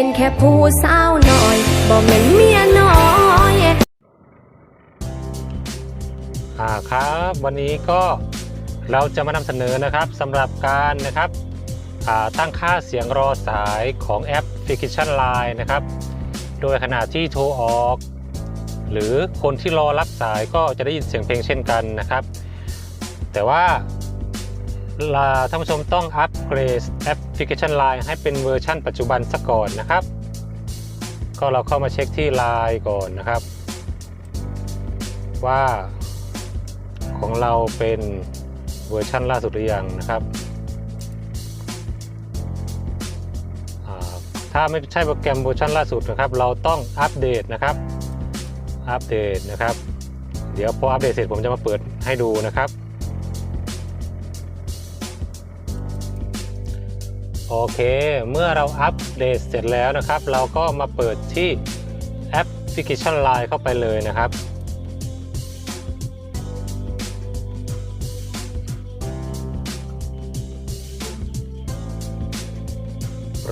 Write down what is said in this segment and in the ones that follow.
เป็นแค่ผู้สาวน้อยบ่แม่นเมียน้อยอ่าครับวันนี้ก็เราจะมานำเสนอนะครับสำหรับการนะครับอ่าตั้งค่าเสียงรอสายของแอป f i c t i o n Line นะครับ โดยขณะที่โทรออก หรือคนที่รอรับสายก็จะได้ยินเสียงเพลงเช่นกันนะครับ แต่ว่า ท่านผู้ชมต้องอัปเกรดแอปพลิเคชัน Line ให้เป็นเวอร์ชั่นปัจจุบันซะก่อนนะครับ ก็เราเข้ามาเช็คที่ Line ก่อนนะครับ ว่าของเราเป็นเวอร์ชั่นล่าสุดหรือยังนะครับ ถ้าไม่ใช่โปรแกรมเวอร์ชันล่าสุดนะครับ เราต้องอัปเดตนะครับ อัปเดตนะครับ เดี๋ยวพออัปเดตเสร็จผมจะมาเปิดให้ดูนะครับ โอเคเมื่อเราอัปเดตเสร็จแล้วนะครับ เราก็มาเปิดที่แอปพลิเคชัน Line เข้าไปเลยนะครับ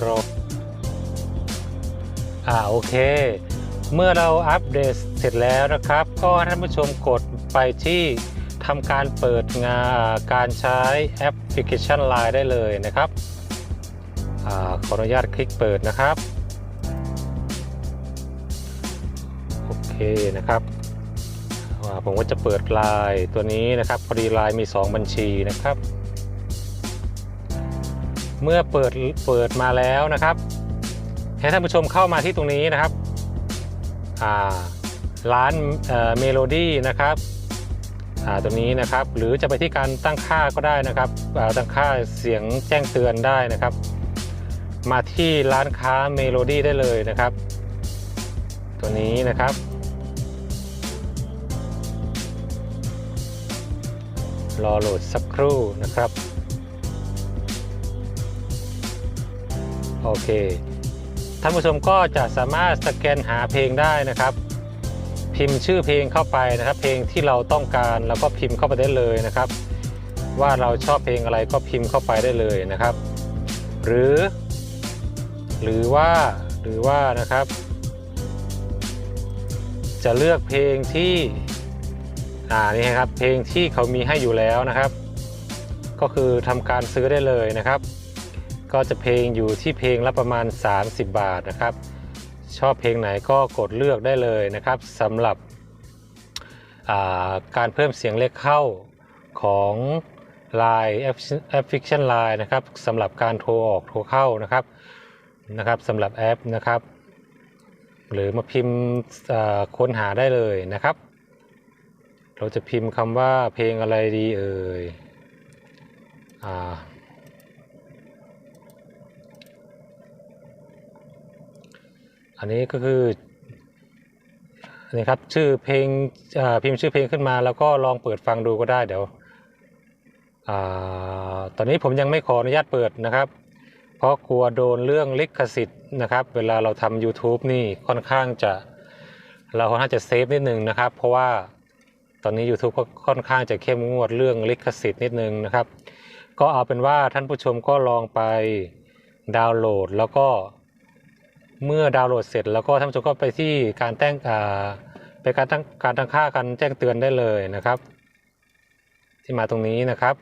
รออ่าโอเค เมื่อเราอัปเดตเสร็จแล้วนะครับ ก็ท่านผู้ชมกดไปที่ทำการเปิดงานการใช้แอปพลิเคชัน Line ได้เลยนะครับ ขออนุญาตคลิกเปิดนะครับ โอเคนะครับผมก็จะเปิด Line ตัวนี้นะครับ พอดี Line มี 2 บัญชีนะครับ เมื่อเปิดเปิดมาแล้วนะครับ ให้ท่านผู้ชมเข้ามาที่ตรงนี้นะครับร้านเมโลดี้นะครับตัวนี้นะครับ หรือจะไปที่การตั้งค่าก็ได้นะครับตั้งค่าเสียงแจ้งเตือนได้นะครับ ที่ร้านค้าเมโลดี้ได้เลยนะครับ ตัวนี้นะครับ รอโหลดสักครู่นะครับ โอเคท่านผู้ชมก็จะสามารถสแกนหาเพลงได้นะครับ พิมพ์ชื่อเพลงเข้าไปนะครับ เพลงที่เราต้องการแล้วก็พิมพ์เข้าไปได้เลยนะครับ ว่าเราชอบเพลงอะไรก็พิมพ์เข้าไปได้เลยนะครับ หรือ หรือว่าหรือว่านะครับ จะเลือกเพลงที่อ่านี่ครับเพลงที่เขามีให้อยู่แล้วนะครับ ก็คือทำการซื้อได้เลยนะครับ ก็จะเพลงอยู่ที่เพลงละประมาณ 30 บาทนะครับ ชอบเพลงไหนก็กดเลือกได้เลยนะครับสำหรับการเพิ่มเสียงเล็กเข้าของ Line แอปฟิกชัน Line นะครับสำหรับการโทรออกโทรเข้านะครับ นะครับสำหรับแอปนะครับ หรือมาพิมพ์ค้นหาได้เลยนะครับ เราจะพิมพ์คำว่าเพลงอะไรดีเอ่ยอ่าอันนี้ก็คือนี่ครับชื่อเพลงพิมพ์ชื่อเพลงขึ้นมา แล้วก็ลองเปิดฟังดูก็ได้เดี๋ยวอตอนนี้ผมยังไม่ขออนุญาตเปิดนะครับ เพราะกลัวโดนเรื่องลิขสิทธิ์นะครับ เวลาเราทำ YouTube นี่ค่อนข้างจะเราค่อนข้างจะเซฟนิดนึงนะครับ เพราะว่าตอนนี้ YouTube ก็ค่อนข้างจะเข้มงวดเรื่องลิขสิทธิ์นิดนึงนะครับ ก็เอาเป็นว่าท่านผู้ชมก็ลองไปดาวน์โหลด แล้วก็เมื่อดาวน์โหลดเสร็จ แล้วก็ท่านผู้ชมก็ไปที่การแต่งไปการตั้งการตั้งค่าการแจ้งเตือนได้เลยนะครับ ที่มาตรงนี้นะครับ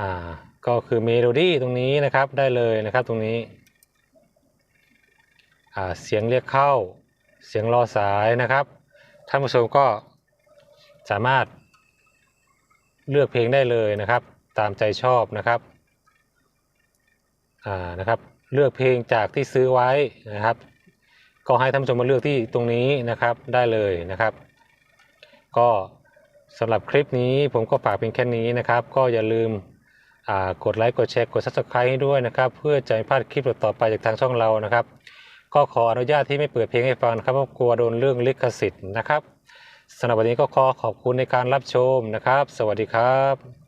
อ่า ก็คือเมโลดี้ตรงนี้นะครับได้เลยนะครับตรงนี้เสียงเรียกเข้าเสียงรอสายนะครับ ท่านผู้ชมก็สามารถเลือกเพลงได้เลยนะครับ ตามใจชอบนะครับอ่านะครับ เลือกเพลงจากที่ซื้อไว้นะครับ ก็ให้ท่านผู้ชมมาเลือกที่ตรงนี้นะครับได้เลยนะครับ ก็สำหรับคลิปนี้ผมก็ฝากเพียงแค่นี้นะครับ ก็อย่าลืม กดไลค์กดแชร์กด subscribe ให้ด้วยนะครับ เพื่อจะไม่พลาดคลิปต่อไปจากทางช่องเรานะครับ ก็ขออนุญาตที่ไม่เปิดเพลงให้ฟังนะครับเพราะกลัวโดนเรื่องลิขสิทธิ์นะครับสำหรับวันนี้ก็ขอขอบคุณในการรับชมนะครับ สวัสดีครับ